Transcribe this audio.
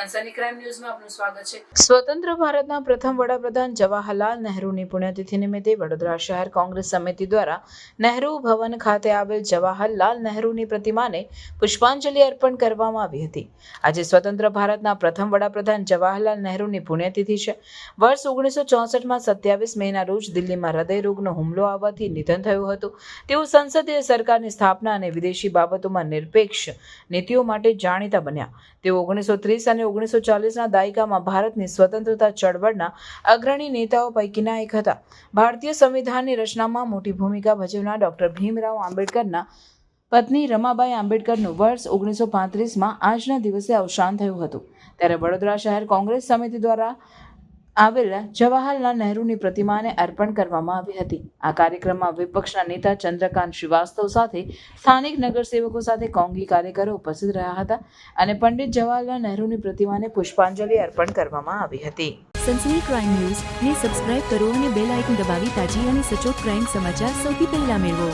સનસની crime ન્યૂઝમાં આપનું સ્વાગત છે. સ્વતંત્ર ભારતના પ્રથમ વડાપ્રધાન જવાહરલાલ નહેરુની પુણ્યતિથિ નિમિત્તે વડોદરા શહેર કોંગ્રેસ સમિતિ દ્વારા નહેરુ ભવન ખાતે આવેલ જવાહરલાલ નહેરુની પ્રતિમાને પુષ્પાંજલિ અર્પણ કરવામાં આવી હતી. આજે સ્વતંત્ર ભારતના પ્રથમ વડાપ્રધાન જવાહરલાલ નહેરુની પુણ્યતિથિ છે. વર્ષ ઓગણીસો ચોસઠમાં સત્યાવીસ મેના રોજ દિલ્હીમાં હૃદયરોગનો હુમલો આવવાથી નિધન થયું હતું. તેઓ સંસદીય સરકારની સ્થાપના અને વિદેશી બાબતોમાં નિરપેક્ષ નીતિઓ માટે જાણીતા બન્યા. તેઓ ઓગણીસો ત્રીસ અને ઓગણીસો ચાલીસના દાયકામાં ભારતની સ્વતંત્રતા ચળવળના અગ્રણી નેતાઓ પૈકીના એક હતા. ભારતીય સંવિધાનની રચનામાં મોટી ભૂમિકા ભજવનાર ડૉક્ટર ભીમરાવ આંબેડકરના પત્ની રમાબાઈ આંબેડકરનું વર્ષ ઓગણીસો પાંત્રીસમાં આજના દિવસે અવસાન થયું હતું. ત્યારે વડોદરા શહેર કોંગ્રેસ સમિતિ દ્વારા આવેલા જવાહરલાલ નહેરુની પ્રતિમાને અર્પણ કરવામાં આવી હતી. આ કાર્યક્રમમાં વિપક્ષના નેતા ચંદ્રકાંત શ્રીવાસ્તવ સાથે, સ્થાનિક નગરસેવકો સાથે કોંગી કાર્યકરો ઉપસ્થિત રહ્યા હતા અને પંડિત જવાહરલાલ નહેરુની પ્રતિમાને પુષ્પાંજલિ અર્પણ કરવામાં આવી હતી. સનસની ક્રાઇમ ન્યૂઝ ને સબસ્ક્રાઇબ કરો અને બેલ આઇકન દબાવી તાજી અને સચોટ ક્રાઇમ સમાચાર સૌથી પહેલા મેળવો.